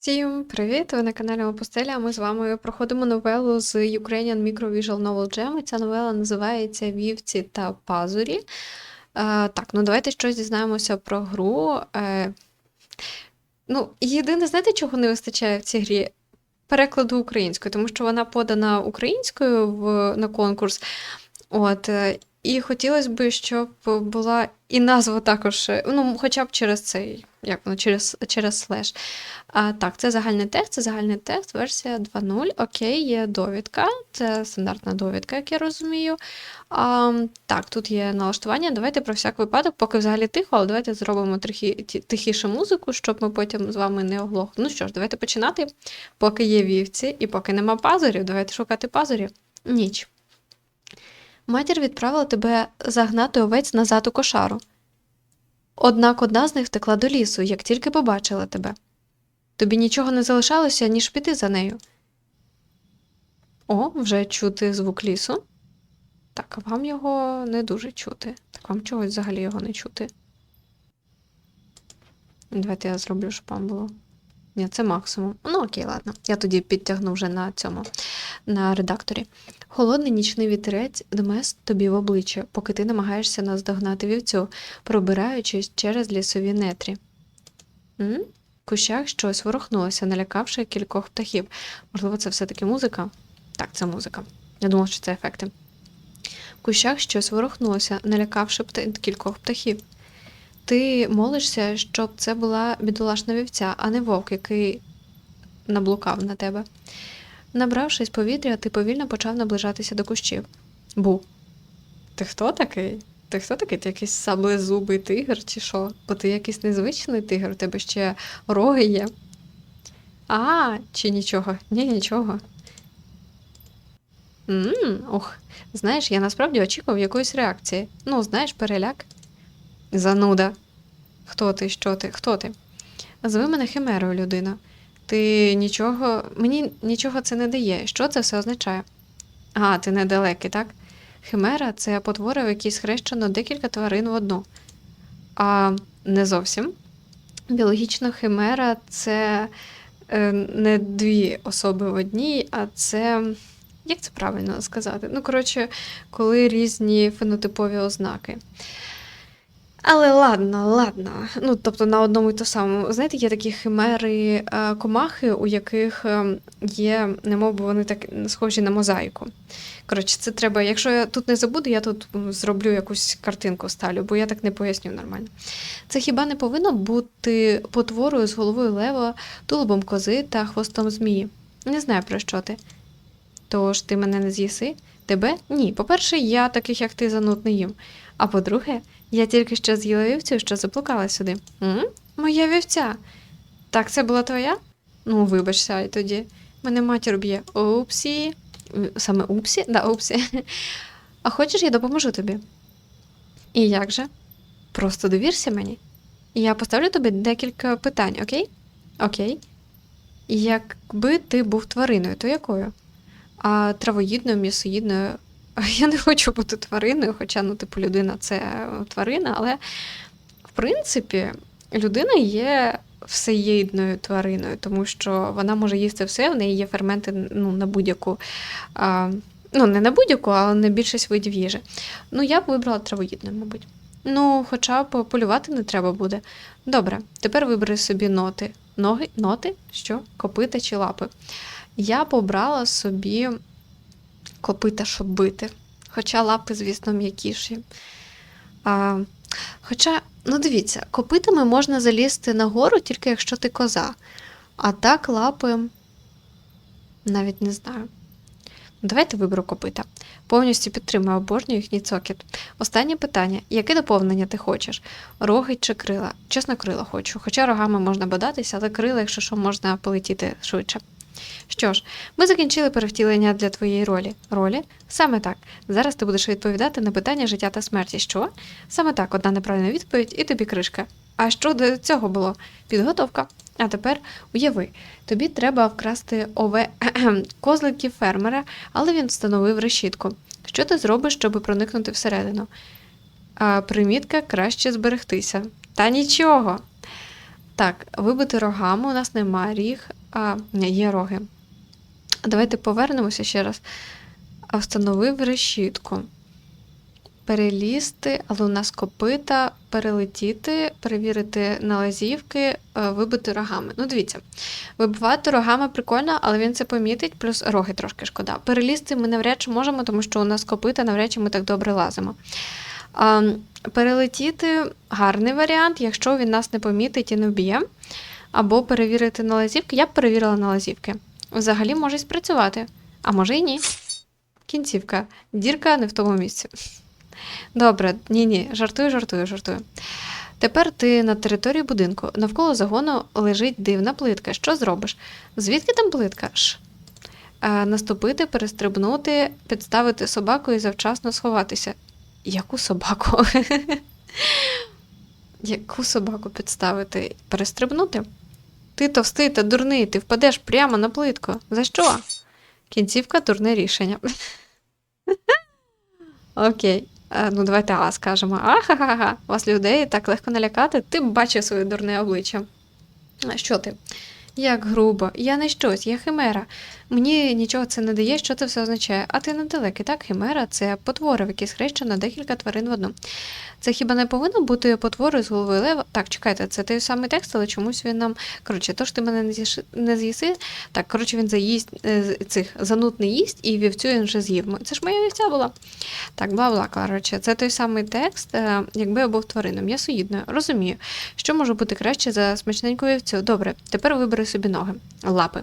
Всім привіт! Ви на каналі Мапостеля. Ми з вами проходимо новелу з Ukrainian Micro Visual Novel Jam. Ця новела називається Вівці та пазурі. Е, так, ну давайте щось дізнаємося про гру. Е, ну, єдине, знаєте, чого не вистачає в цій грі? Перекладу українською, тому що вона подана українською в, на конкурс. От, е, і хотілося б, щоб була і назва також, е, ну, хоча б через цей, як воно, через, через слеш. А, так, це загальний текст, це загальний текст, версія 2.0. Окей, є довідка, це стандартна довідка, як я розумію. А, так, тут є налаштування. Давайте про всяк випадок, поки взагалі тихо, але давайте зробимо трохи тихіше музику, щоб ми потім з вами не оглохли. Ну що ж, давайте починати. Поки є вівці і поки нема пазурів, давайте шукати пазурів. Ніч. Матір відправила тебе загнати овець назад у кошару. Однак одна з них втекла до лісу, як тільки побачила тебе. Тобі нічого не залишалося, ніж піти за нею. О, вже чути звук лісу. Так, вам його не дуже чути. Так вам чогось взагалі його не чути. Давайте я зроблю, щоб вам було. Ні, це максимум. Ну, окей, ладно. Я тоді підтягну вже на цьому, на редакторі. Холодний нічний вітерець дме тобі в обличчя, поки ти намагаєшся наздогнати вівцю, пробираючись через лісові нетрі. М? В кущах щось ворухнулося, налякавши кількох птахів. Можливо, це все-таки музика? Так, це музика. Я думала, що це ефекти. В кущах щось ворухнулося, налякавши пта- кількох птахів. Ти молишся, щоб це була бідолашна вівця, а не вовк, який наблукав на тебе. Набравшись повітря, ти повільно почав наближатися до кущів. Бу. Ти хто такий? Ти хто такий? Ти якийсь саблезубий тигр чи що? Бо ти якийсь незвичний тигр, у тебе ще роги є. А, чи нічого? Ні, нічого. Мм, ох, знаєш, я насправді очікував якоїсь реакції. Ну, знаєш, переляк. Зануда. Хто ти? Що ти? Хто ти? Зви мене химерою, людина. Ти нічого. Мені нічого це не дає. Що це все означає? А, ти недалекий, так? Химера це потвора, в якій схрещено декілька тварин в одну. А не зовсім. Біологічна химера це е, не дві особи в одній, а це. Як це правильно сказати? Ну, коротше, коли різні фенотипові ознаки. Але ладно, ладно. Ну, тобто на одному і то самому. Знаєте, є такі химери е, комахи, у яких е, є, немов би вони так схожі на мозаїку. Коротше, це треба. Якщо я тут не забуду, я тут зроблю якусь картинку ставлю, бо я так не поясню нормально. Це хіба не повинно бути потворою з головою лева, тулубом кози та хвостом змії? Не знаю про що ти. Тож ти мене не з'їси? Тебе? Ні. По-перше, я таких, як ти, зануд не їм. А по-друге, я тільки що з'їла вівцю, що заблукала сюди. М? Моя вівця. Так, це була твоя? Ну, вибачся й тоді. Мене матір б'є. Упсі. Саме упсі? Да, упсі. А хочеш, я допоможу тобі? І як же? Просто довірся мені. Я поставлю тобі декілька питань, окей? Окей. Якби ти був твариною, то якою? А травоїдною, м'ясоїдною. Я не хочу бути твариною, хоча, ну, типу, людина це тварина, але в принципі людина є всеїдною твариною, тому що вона може їсти все, в неї є ферменти ну, на будь-яку. Ну, не на будь-яку, але на більшість видів їжі. Ну, я б вибрала травоїдною, мабуть. Ну, хоча б полювати не треба буде. Добре, тепер вибери собі ноти. Ноги, ноти, що? Копита чи лапи. Я побрала собі копита, щоб бити. Хоча лапи, звісно, м'якіші. А, хоча, ну дивіться, копитами можна залізти нагору, тільки якщо ти коза. А так лапи навіть не знаю. Давайте виберу копита. Повністю підтримую обожнюю їхній цокіт. Останнє питання: яке доповнення ти хочеш? Роги чи крила? Чесно, крила хочу. Хоча рогами можна бодатися, але крила, якщо що, можна полетіти швидше. Що ж, ми закінчили перевтілення для твоєї ролі. Ролі? Саме так. Зараз ти будеш відповідати на питання життя та смерті. Що? Саме так, одна неправильна відповідь і тобі кришка. А що до цього було? Підготовка. А тепер уяви, тобі треба вкрасти ове козликів фермера, але він встановив решітку. Що ти зробиш, щоб проникнути всередину? А, примітка краще зберегтися. Та нічого. Так, вибити рогами у нас немає ріг, а ні, є роги. Давайте повернемося ще раз. Встановив решітку. Перелізти, але у нас копита, перелетіти, перевірити на лазівки, е, вибити рогами. Ну, дивіться, вибивати рогами прикольно, але він це помітить, плюс роги трошки шкода. Перелізти ми навряд чи можемо, тому що у нас копита, навряд чи ми так добре лазимо. Перелетіти гарний варіант, якщо він нас не помітить і не вб'є. Або перевірити на лазівки. Я б перевірила на лазівки. Взагалі може спрацювати, а може й ні. Кінцівка. Дірка не в тому місці. Добре, ні, ні, жартую, жартую, жартую. Тепер ти на території будинку. Навколо загону лежить дивна плитка. Що зробиш? Звідки там плитка? Ш. Е, наступити, перестрибнути, підставити собаку і завчасно сховатися. Яку собаку? Яку собаку підставити? Перестрибнути? Ти товстий та дурний, ти впадеш прямо на плитку. За що? Кінцівка дурне рішення. Окей. Е, Ну, давайте А скажемо. Ахахаха, вас людей так легко налякати, ти бачив своє дурне обличчя. Що ти? Як грубо, я не щось, я химера. Мені нічого це не дає, що це все означає. А ти недалекий, так? Химера це потвора, в якій схрещено декілька тварин в одну. Це хіба не повинно бути потворою з головою лева? Так, чекайте, це той самий текст, але чомусь він нам. Коротше, то ж ти мене не з'їси. Так, коротше, він заїсть е, цих занут не їсть, і вівцю він вже з'їв. Це ж моя вівця була. Так, бла-бла, коротше, це той самий текст, е, якби я був твариною, м'ясоїдною. Розумію, що може бути краще за смачненьку вівцю. Добре, тепер вибери собі ноги, лапи.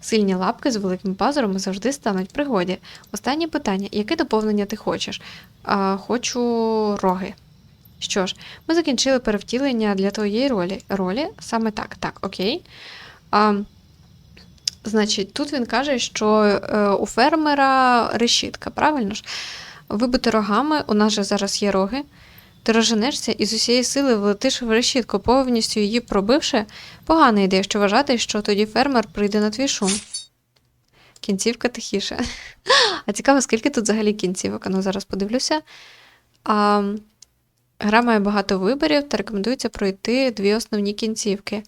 Сильні лапки з великими пазурами завжди стануть пригоді. Останнє питання: яке доповнення ти хочеш? А, хочу роги. Що ж, ми закінчили перевтілення для твоєї ролі. Ролі саме так. Так, окей. А, значить, тут він каже, що е, у фермера решітка, правильно ж? Вибити рогами, у нас же зараз є роги. Ти розженешся і з усієї сили влетиш в решітку, повністю її пробивши. Погана ідея, що вважати, що тоді фермер прийде на твій шум. Кінцівка тихіше. А цікаво, скільки тут взагалі кінцівок? Ну, зараз подивлюся. А, гра має багато виборів та рекомендується пройти дві основні кінцівки.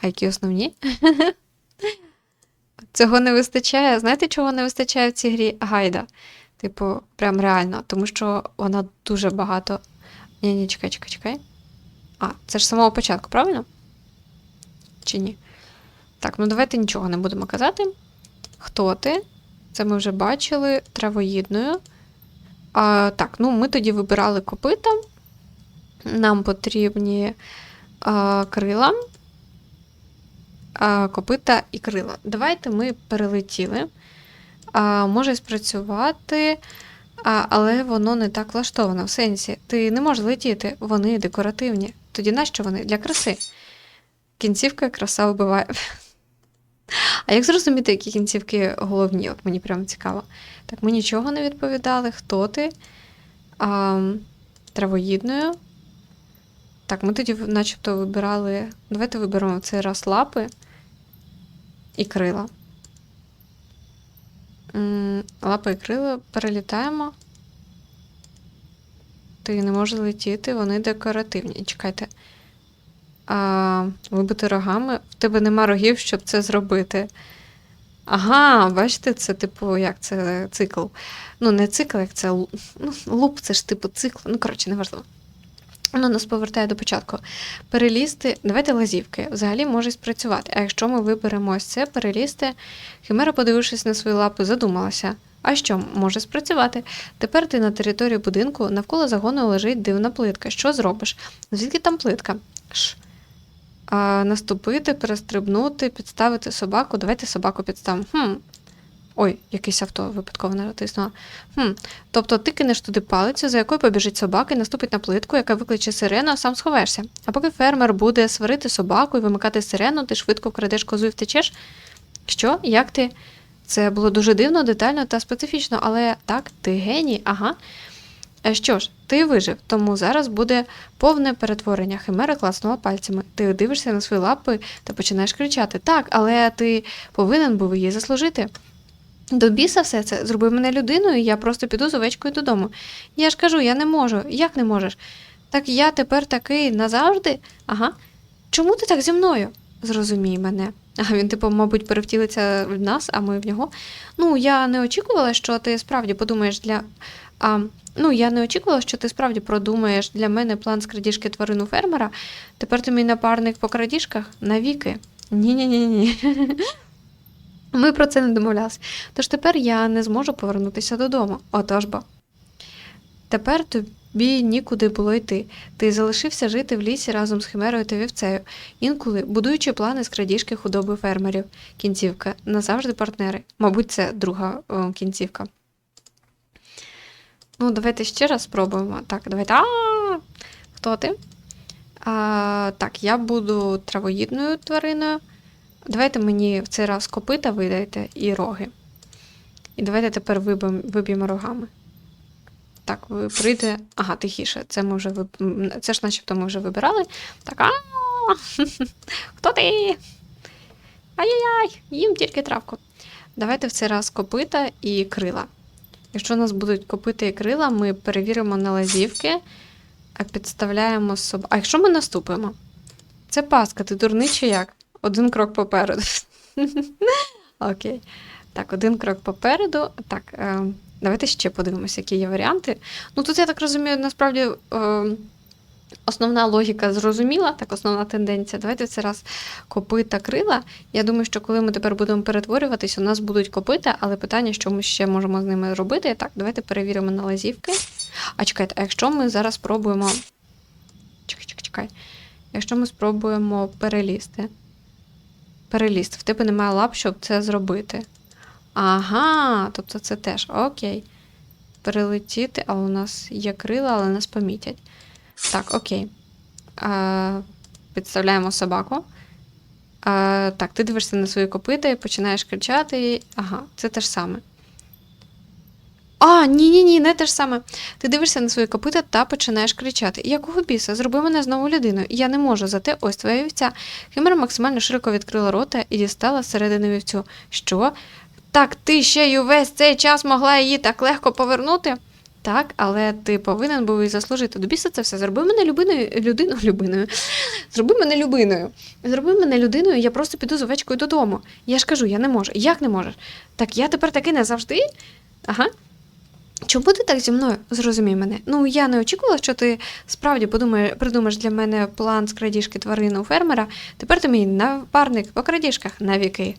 А які основні? Цього не вистачає. Знаєте, чого не вистачає в цій грі? Гайда. Типу, прям реально, тому що вона дуже багато. Ні, ні, чекай, чекай, чекай. А, це ж з самого початку, правильно? Чи ні? Так, ну давайте нічого не будемо казати. Хто ти? Це ми вже бачили травоїдною. А, так, ну ми тоді вибирали копита. Нам потрібні а, крила, а, копита і крила. Давайте ми перелетіли. А, може спрацювати, а, але воно не так влаштовано. В сенсі, ти не можеш летіти, вони декоративні. Тоді нащо вони? Для краси. Кінцівка краса вбиває. А як зрозуміти, які кінцівки головні? От мені прямо цікаво. Так, ми нічого не відповідали. Хто ти? А, травоїдною. Так, ми тоді начебто вибирали. Давайте виберемо цей раз лапи і крила. Лапи і крила перелітаємо. Ти не можеш летіти, вони декоративні. Чекайте. А, вибити рогами. В тебе нема рогів, щоб це зробити. Ага, бачите, це типу, як це цикл. Ну, не цикл, як це ну, луп, це ж типу цикл. Ну, коротше, неважливо. Воно нас повертає до початку. Перелізти, давайте лазівки. Взагалі може спрацювати. А якщо ми виберемо ось це, перелізти, Химера, подивившись на свої лапи, задумалася. А що, може спрацювати? Тепер ти на території будинку, навколо загону лежить дивна плитка. Що зробиш? Звідки там плитка? Ш. А, наступити, перестрибнути, підставити собаку. Давайте собаку підставимо. Хм. Ой, якийсь авто випадково натиснула. Хм. Тобто ти кинеш туди палицю, за якою побіжить собака і наступить на плитку, яка викличе сирену, а сам сховаєшся. А поки фермер буде сварити собаку і вимикати сирену, ти швидко вкрадеш козу і втечеш. Що? Як ти? Це було дуже дивно, детально та специфічно, але так, ти геній, ага. Е, Що ж, ти вижив, тому зараз буде повне перетворення. Химера класнула пальцями. Ти дивишся на свої лапи та починаєш кричати: Так, але ти повинен був її заслужити. До біса все це зроби мене людиною, і я просто піду з овечкою додому. Я ж кажу, я не можу. Як не можеш? Так я тепер такий назавжди? Ага. чому ти так зі мною? Зрозумій мене. А він, типу, мабуть, перевтілиться в нас, а ми в нього. Ну, я не очікувала, що ти справді подумаєш для. А, ну, я не очікувала, що ти справді продумаєш для мене план з крадіжки тварину фермера. Тепер ти мій напарник по крадіжках навіки. Ні-ні-ні. Ми про це не домовлялися. Тож тепер я не зможу повернутися додому. Отож бо. Тепер тобі нікуди було йти. Ти залишився жити в лісі разом з химерою та вівцею, інколи будуючи плани з крадіжки худоби фермерів. Кінцівка назавжди партнери. Мабуть, це друга о, кінцівка. Ну, давайте ще раз спробуємо. Так, давайте. А, хто ти? А, так, я буду травоїдною твариною. Давайте мені в цей раз копита видайте і роги. І давайте тепер виб'ємо, виб'ємо рогами. Так, ви прийде. Ага, тихіше. Це ми вже виб... Це ж начебто ми вже вибирали. Так, а хто ти? Ай-яй-яй, їм тільки травку. Давайте в цей раз копита і крила. Якщо у нас будуть копита і крила, ми перевіримо на лазівки, а підставляємо собі. А якщо ми наступимо? Це паска, ти дурний чи як? Один крок попереду. Окей. Так, один крок попереду. Так, е, давайте ще подивимося, які є варіанти. Ну, тут, я так розумію, насправді е, основна логіка зрозуміла, так, основна тенденція. Давайте в цей раз копита крила. Я думаю, що коли ми тепер будемо перетворюватись, у нас будуть копита, але питання, що ми ще можемо з ними робити. Так, давайте перевіримо на лазівки. А чекайте, а якщо ми зараз спробуємо. Чекай, чекай, чекай. Якщо ми спробуємо перелізти. Перелізти. В тебе немає лап, щоб це зробити. Ага, тобто це теж окей. Перелетіти, а у нас є крила, але нас помітять. Так, окей. А, підставляємо собаку. А, так, ти дивишся на свої копита і починаєш кричати. Ага, це те ж саме. А, ні, ні, не те ж саме. Ти дивишся на свої копита та починаєш кричати. Якого біса? Зроби мене знову людиною. Я не можу, зате ось твоя вівця. Химера максимально широко відкрила рота і дістала зсередини вівцю. Що? Так ти ще й увесь цей час могла її так легко повернути? Так, але ти повинен був і заслужити. До біса це все. Зроби мене любиною, людиною, любиною. Зроби мене любиною. Зроби мене людиною, я просто піду з овечкою додому. Я ж кажу, я не можу. Як не можеш? Так я тепер таки не завжди. Ага. Чому ти так зі мною? Зрозумій мене. Ну, я не очікувала, що ти справді подумаєш, придумаєш для мене план з крадіжки тварини у фермера. Тепер ти мій напарник по крадіжках на віки.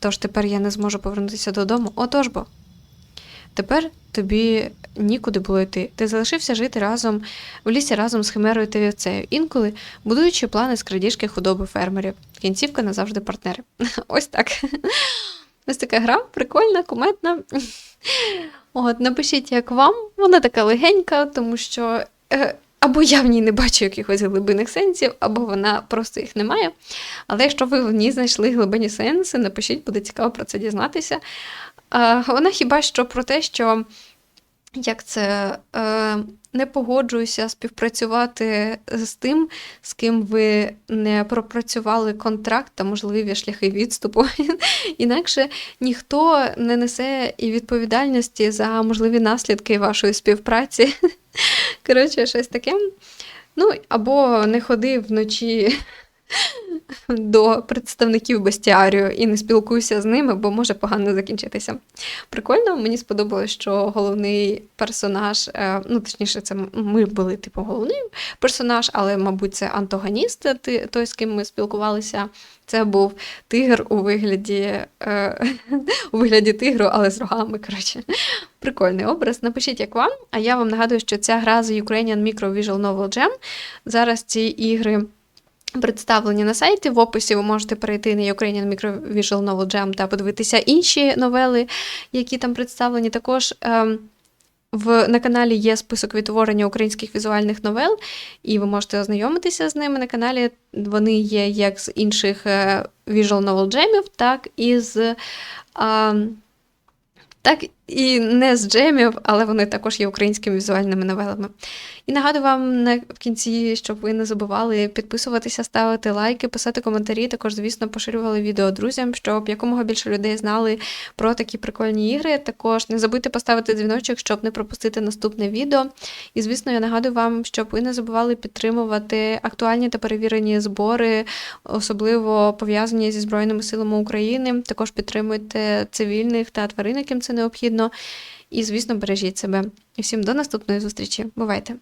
Тож тепер я не зможу повернутися додому. Отож бо. Тепер тобі нікуди було йти. Ти залишився жити разом в лісі разом з химерою та вівцею, інколи будуючи плани з крадіжки худоби фермерів. Кінцівка назавжди партнери. Ось так. Ось така гра, прикольна, куметна. От, напишіть, як вам. Вона така легенька, тому що е, або я в ній не бачу якихось глибинних сенсів, або вона просто їх не має. Але якщо ви в ній знайшли глибинні сенси, напишіть, буде цікаво про це дізнатися. Вона хіба що про те, що як це е, не погоджуюся співпрацювати з тим, з ким ви не пропрацювали контракт та можливі шляхи відступу. Інакше ніхто не несе і відповідальності за можливі наслідки вашої співпраці. Коротше, щось таке. Ну, або не ходи вночі до представників бестіарію і не спілкуйся з ними, бо може погано закінчитися. Прикольно, мені сподобалось, що головний персонаж, е, ну точніше, це ми були типу головний персонаж, але, мабуть, це антагоніст, той, з ким ми спілкувалися. Це був тигр у вигляді, е, у вигляді тигру, але з рогами. Коротше. Прикольний образ. Напишіть, як вам. А я вам нагадую, що ця гра з Ukrainian Micro Visual Novel Jam. Зараз ці ігри представлені на сайті. В описі ви можете перейти на Ukrainian Micro Visual Novel Jam та подивитися інші новели, які там представлені. Також ем, в, на каналі є список відтворення українських візуальних новел, і ви можете ознайомитися з ними на каналі. Вони є як з інших е, Visual Novel Jamів, так і з. ем, так і не з джемів, але вони також є українськими візуальними новелами. І нагадую вам на в кінці, щоб ви не забували підписуватися, ставити лайки, писати коментарі. Також, звісно, поширювали відео друзям, щоб якомога більше людей знали про такі прикольні ігри. Також не забудьте поставити дзвіночок, щоб не пропустити наступне відео. І, звісно, я нагадую вам, щоб ви не забували підтримувати актуальні та перевірені збори, особливо пов'язані зі Збройними силами України. Також підтримуйте цивільних та тварин, яким це необхідно. І, звісно, бережіть себе. І всім до наступної зустрічі. Бувайте!